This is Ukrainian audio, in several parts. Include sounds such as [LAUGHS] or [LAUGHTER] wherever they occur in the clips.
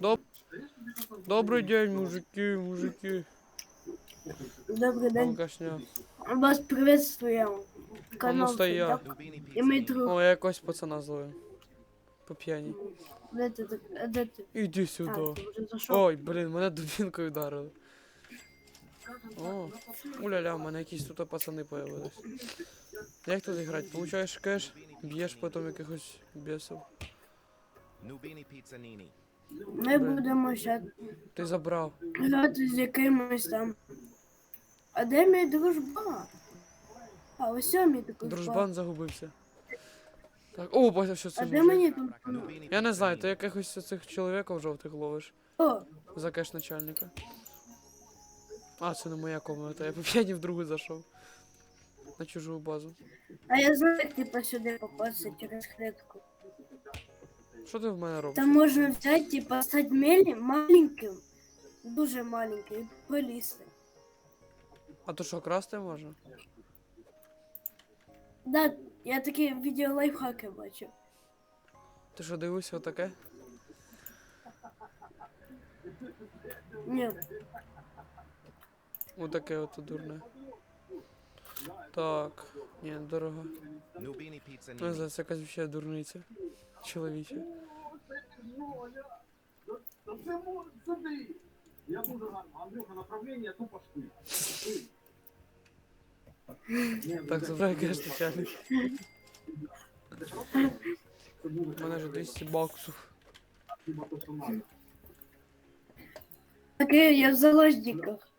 Доб... Добрий день, мужики, мужики. Добрий день. Алкашня. Вас ну Канал стоя. І мій друг. О, я якось пацана зловив. По п'яні. Де ти? так- Де ти? Іди А, сюди. ти вже зайшов. Ой, блін, мене дубінкою вдарили. О, уля-ля, в мене якісь тут пацани появились. Як тут грати? Получаєш кеш, б'єш потім якихось бісів. Nubini Pizzanini. Ми будемо ще Ти забрав. грати з якимось там. А де мій дружба? А ось о мій дружба. Дружбан загубився. Так, о, бачив, що це А де мужик. мені тут? Я не знаю, ти якихось цих чоловіків жовтих ловиш О, за кеш начальника. А, це не моя комната, я по п'яні [LAUGHS] в другу зайшов. На чужу базу. а я знаю, як типа сюди попасти через клітку. Що ти в мене робиш? Там можна взяти, типа, стати мелі маленьким, дуже маленьким, і полізти. А то що, красти можна? Да, я такі відео лайфхаки бачив. Ти що дивишся отаке? Ні, Отаке от дурне. Так. Ні, дорого. Ну, Pizzanini. за це якась ще дурниця. Чоловіча. Да це може сюди. Я дуже рад. Андрюха, направлення тупо шпиль. Так, забирай кеш начальник. У мене вже 200 баксів. таке я в заложниках.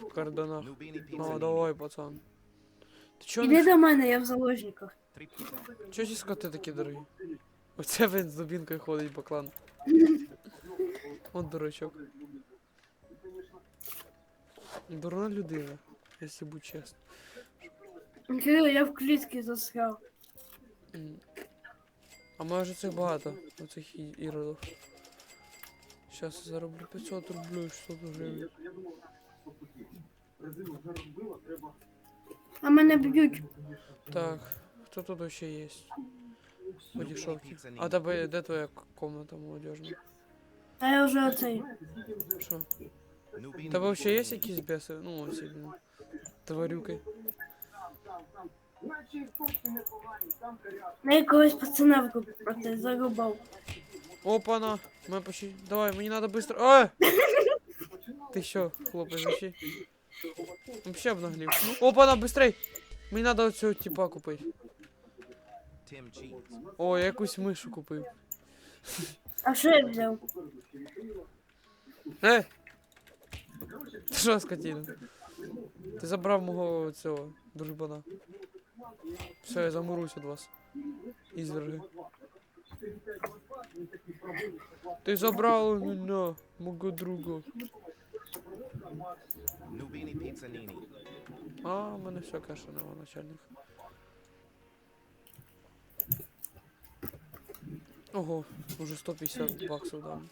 В карданах. Nubini Ну, Pizzanini. давай, пацан. Ти чого Іди не... до мене, я в заложниках. Чого ці скоти такі дорогі? Оце він з дубінкою ходить по клану. От дурачок. Дурна людина, якщо бути чесно. Кирил, я в клітці засрав. А може цих багато, оцих і- іродів. Щас я зароблю 500 рублів, 600 гривень. А мене б'ють. Так, хто тут ще є? Подішовки. Nubini А Pizzanini. тебе де твоя к- комната молодежна? А я вже оцей. Що? Nubini Тебе ще є Pizzanini. якісь біси? Ну, ось, блін. Тварюки. Я якогось пацана викупити, зарубав. Опана! Ми почти... Давай, мені надо быстро... А! [LAUGHS] Ти що, хлопець, вообще? Вообще обнаглів. Опана, быстрей! Мені надо оцього типа купити. О, я якусь мишу купив. А що я взяв? Е! Ти що, скотина? Ти забрав мого цього дружбана. Все, я замурусь від вас. Ізверги. Ти забрав у мене, мого друга. А, у мене все каша нема, начальник. Ого, уже 150 баксов дам.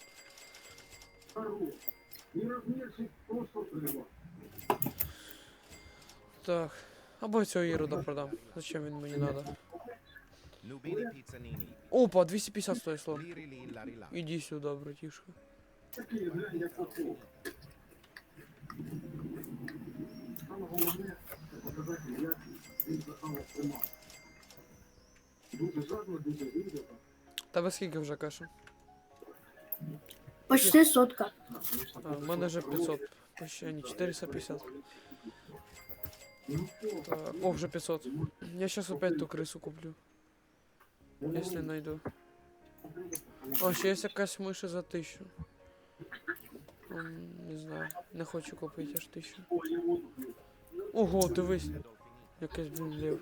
Так. Або цього ірода продам. Зачем він мені надо? Nubini Pizzanini. Опа, 250 стоїть слон. Liri li la ri la. Іди сюди, братішка. Тебе скільки вже каша? Почти сотка. А, в мене вже 500. Ще ні, 450. Так, о, вже 500. Я сейчас опять ту крису куплю. Если найду. О, ще є якась миша за 1000. Не знаю, не хочу купити аж 1000. Ого, дивись, якийсь блін лев.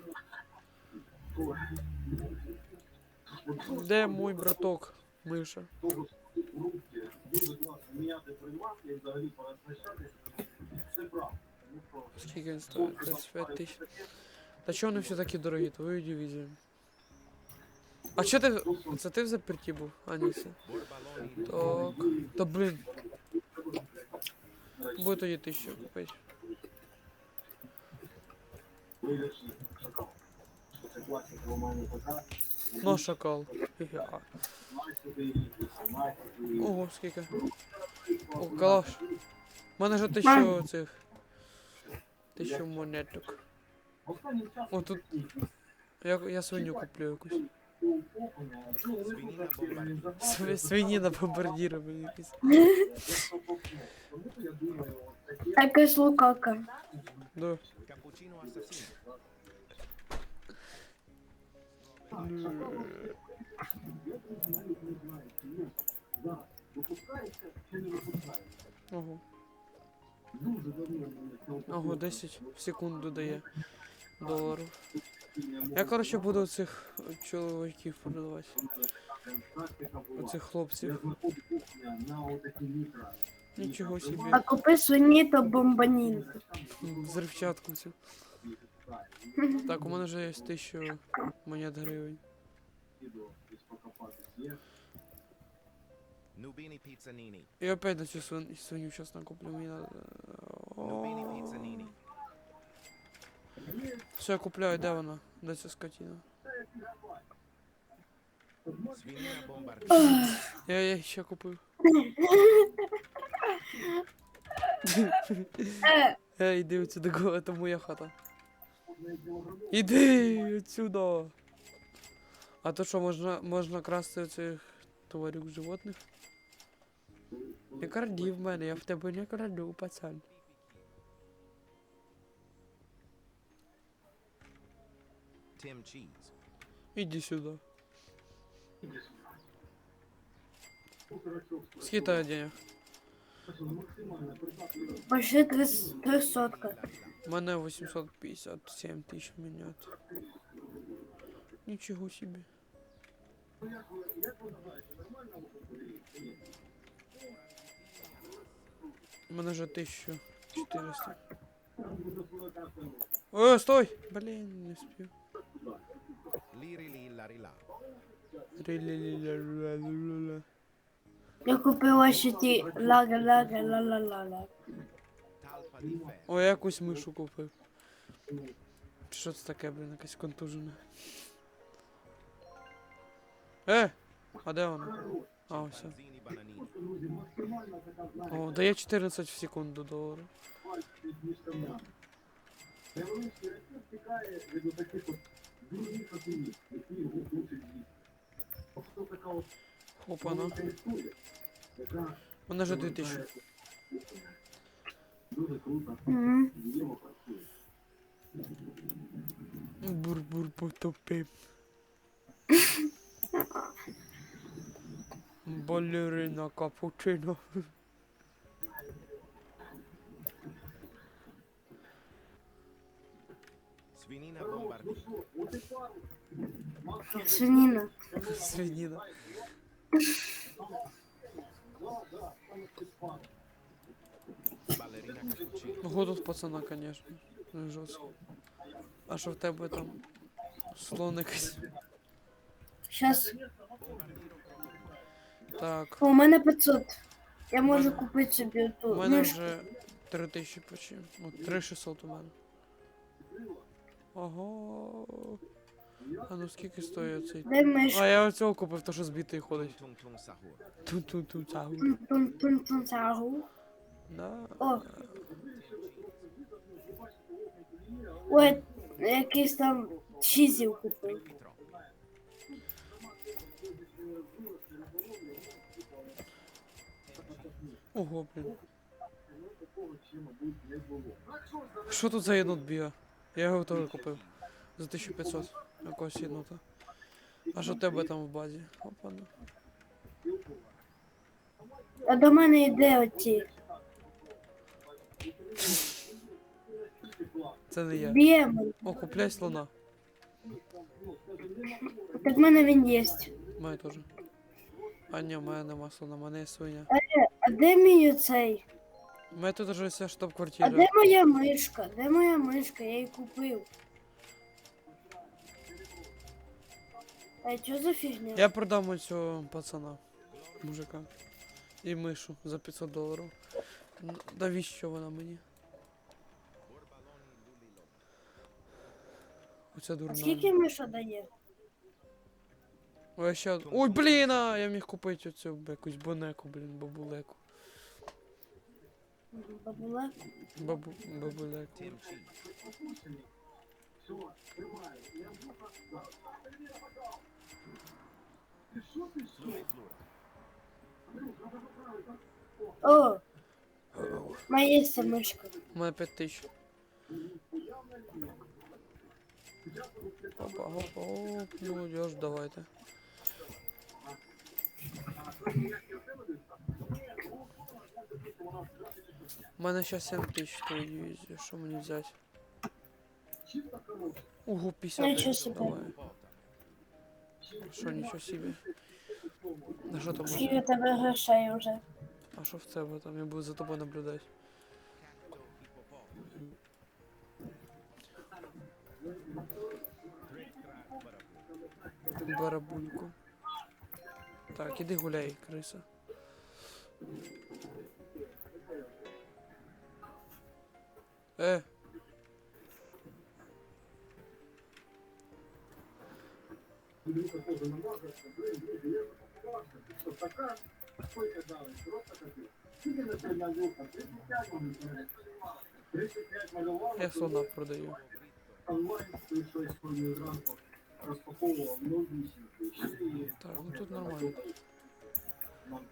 Де мой браток, миша? Скільки він стоїть? 35 тисяч. Та чого вони всі такі дорогі? Твою дивізію. А що ти. Це ти в заперті був? А, все. Так. Та блін. Буде тоді тисячу купити. Ну, шакал. Хе-хе. Ого, скільки. О, калаш. У мене ж тисячу цих. Тисячу монеток. О, тут. Я, я свиню куплю якусь. Свинина бомбардир. Св- Свиніна бомбардіра мені якась. Таке слукака. Да. Ого. Ого, 10 в секунду дає доларів. Я, коротше, буду цих чоловіків продавати. Оцих хлопців. Нічого собі. А купи свині та бомбанін. Взривчатку цю. Так, у мене вже є 1000 монет гривень. Pizza. І опять на цю свин... свиню зараз накуплю. Мені надо... Все, я купляю, де вона? Де ця скотина? Свинина бомбардир. [SIGHS] Я, я ще купив. [LAUGHS] [LAUGHS] Ей, іди отсюда, го, це моя хата. Іди отсюда. А то що, можна, можна красти цих тварюк животних? Не кради в мене, я в тебе не краду, пацан. Tim cheese. Іди сюди. Скільки денег? Почти трис- трисотка. У мене 857 тисяч монет. Нічого собі. У мене вже 1400. О, стой! Блін, не спів. Liri li lari la. Рі-лі-лі-ля-ля-ля-ля. Я купила ще ті лага лага ла ла ла ла. О, я якусь мишу купив. Що це таке, блін, якась контужена. Е! А де вона? А, ось. О, дає 14 в секунду долару. Опа-на. Вона вже 2000. Мгм. Бур-бур потопив. Балерина капучино. Свинina bомбардир. Свинина. Свинина. Cappuccino. Тут пацана, конечно. Ну, Жорстко. А що в тебе там? Слон якийсь. Щас. Так. У мене 500. Я можу купити собі У ту мене мишку. вже 3000 почти. От 3600 у мене. Ого. А ну скільки стоїть цей? А я оцього купив, то що збитий ходить. Tung tung sahur. Ту-ту-ту. Тун-тун-тун-тун-тягу. Да. О. Ой, якийсь там чизів купив. Ого, блін. Що тут за єнот бігає? Я його теж купив. За 1500. Якогось єнота. А що тебе там в базі? Опа, ну. А до мене йде оці. Це не я. Б'ємо. О, купляй слона. Так в мене він є. Мене теж. А ні, у мене нема слона, у мене є свиня. А де мій оцей? У мене тут вже вся А штаб-квартира. де моя мишка? Де моя мишка? Я її купив. А що за фігня? Я продам цього пацана, мужика. І мишу за 500 доларів. Ну, Навіщо вона мені? Оця А дурна. скільки миша дає? Ой, ще... Ой, блін, а, я міг купити оцю якусь бонеку, блін, бабулеку. Бабуле. Бабу... Бабулеку. О! Моя є мишка. У мене 5 тисяч. Опа, опа, оп, молодежь, давайте. У мене ще 7 тисяч дивізії, що мені взяти? Ого, 50 Нічого тисяч, собі. давай. Що, нічого собі. На що там? Скільки тебе грошей вже? А що в тебе там? Я буду за тобою наблюдати. Барабульку. Так, іди гуляй, криса. Е,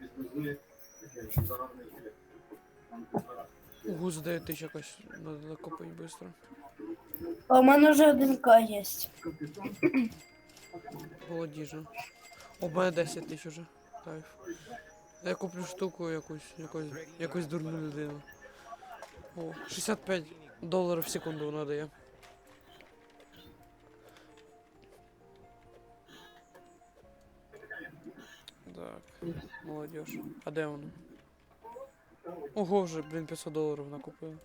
підвезли таке заравне жилет. Там півтора. Ого, за 9 тисяч якось надо накопити швидко. А у мене вже один К є. Молодіжно. О, мене 10 тисяч уже. Кайф. Я куплю штуку якусь, якусь, якусь дурну людину. О, 65 доларів в секунду надає. Так, молодежь. А де воно? Ого, вже, блін, 500 доларів накупив.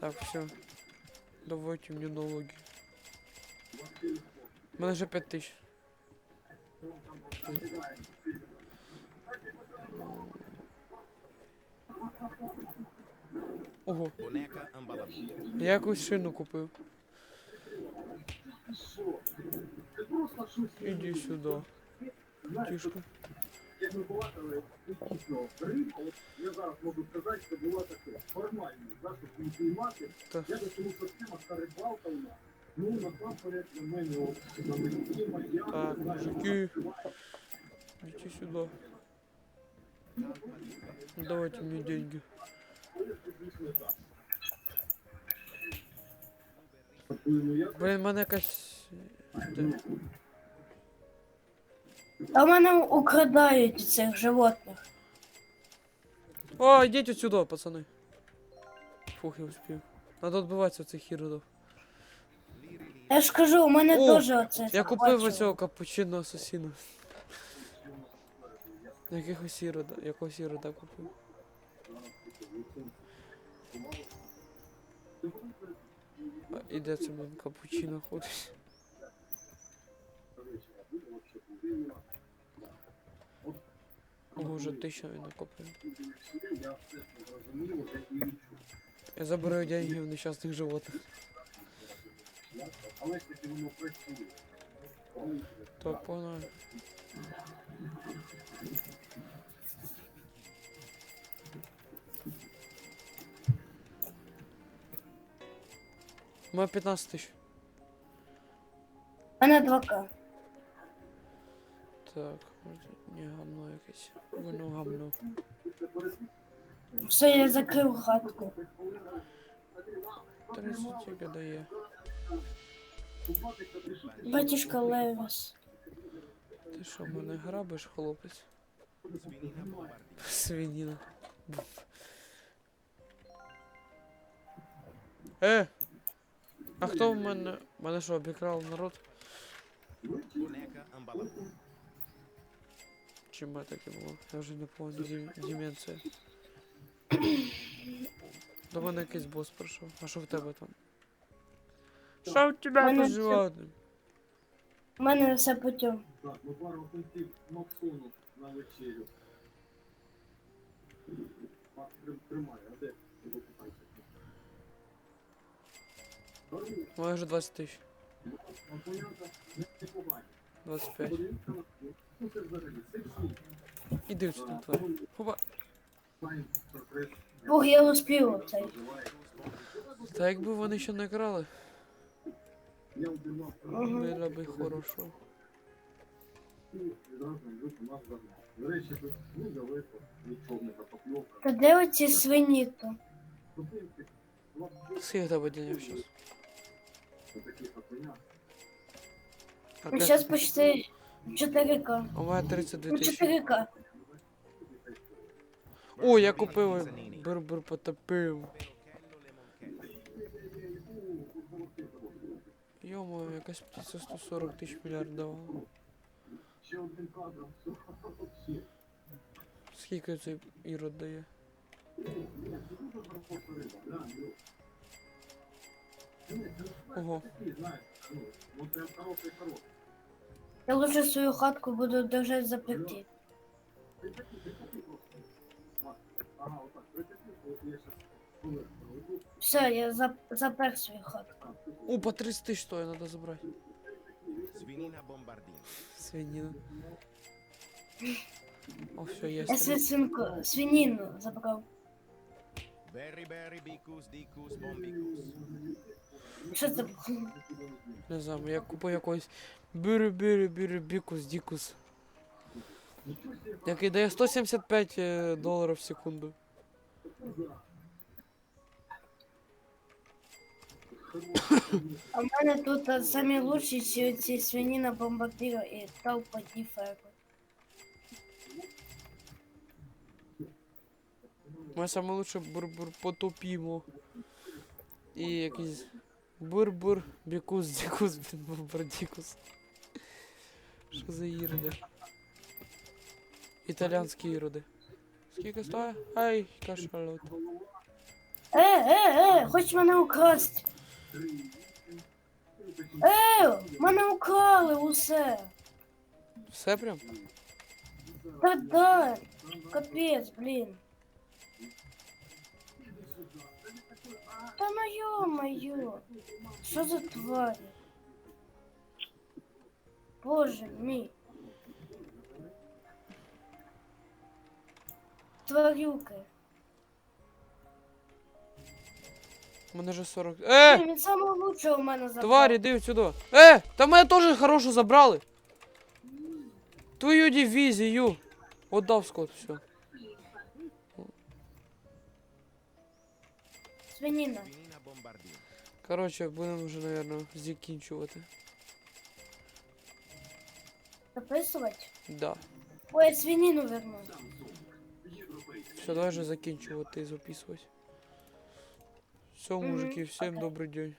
Так, все. Давайте мне налоги. У мене вже 5 тисяч. Ого, я якусь шину купив. Іди сюди. Тішку. як ми балакали, дійсно, рибка, я зараз можу сказати, що була таке піймати. Я до того система та рибалка у нас. Ну, насамперед, на мене, от, на мені, моя, Так, знаєш, мужики. Идите сюда. Давайте мне деньги. ну, я Блин, мене якась. де? А в мене украдають цих животних. О, идите отсюда, пацаны. Фух, я успел. Надо отбиваться от цих иродов. Я ж кажу, у мене О, теж оце. Я купив захвачено. оцього капучино асасіна. Якихось ірода, якогось ірода купив. А, і де це блин, капучино ходить? Ого, вже тисяча він накопив. Я забираю деньги в нещасних животних. Але таки воно працює. Так, погнали. У мене 15 тисяч. У мене 2К. Так, може, ні, гамно якесь. Воно гамно. Все, я закрив хатку. 30 тільки дає. Батюшка Левіс. Ти що, мене грабиш, хлопець? Свиніна. Е! А хто в мене. Мене що, обікрав народ? Boneca ambalabia. Чи мене таке було? Я вже не пам'ятаю. Дем- До мене якийсь бос прийшов. А що в тебе там? Що у тебе Мене тут все- животне? У мене все путем. Так, ну пару кінців Максону на вечерю. Тримай, а де? Мене 20 тисяч. 25. Іди сюди, тварь. Хопа. Ох, я успів цей. Та якби вони ще не крали, Було б хорошо. До речі, тут недалеко від човника покльовка. Та де оці свині то? Зупинки. Скільки тебе денег зараз? Ну, зараз почти 4К. У мене 32 Ну, тисячі. 4К. О, я купив бур-бур потопив. Йомо, якась птиця 140 тисяч мільярд давала. Ще один кадр. все, вообще. Скільки цей ірод дає? Ого. Я лучше свою хатку буду держать заперти. Ага, отак, прикріпив, Все, я зап запер свою хатку. О, по 30 тисяч стоїть, надо забрати. Свинина бомбардino. Свинина. О, все. Я свою свинку, свинину забрав. Berry berry bicus dicus bombicus. Що це? Не знаю, я купив якийсь бюрю бюрю бюрю бікус дікус. Який дає 175 е, доларів в секунду. А в мене тут а, самі лучші ці, ці свинина бомбардира і толпа діферу. Ми саме лучше бур-бур потопімо. І якийсь бур-бур бікус дікус, блін, бур дікус. Що за іроди? Італіанські іроди. Скільки стоїть? Ай, кашалот. Е, е, е, хоч мене украсть. Е, мене украли усе. Все прям? Та да, капець, блін. Та ну ё-моё, що за тварі? Боже мій. Тварюки. У мене вже 40. Е! Він самого лучшого у мене забрав. Тварі, диви сюди. Е! Та мене теж хорошу забрали. Твою дивізію. Отдав скот, все. Свинина. Коротше, будемо вже, напевно, закінчувати. Записувати? Да. Ой, я свинину верну. Все, давай вже закінчувати і записувати. Все, мужики, всім добрый день.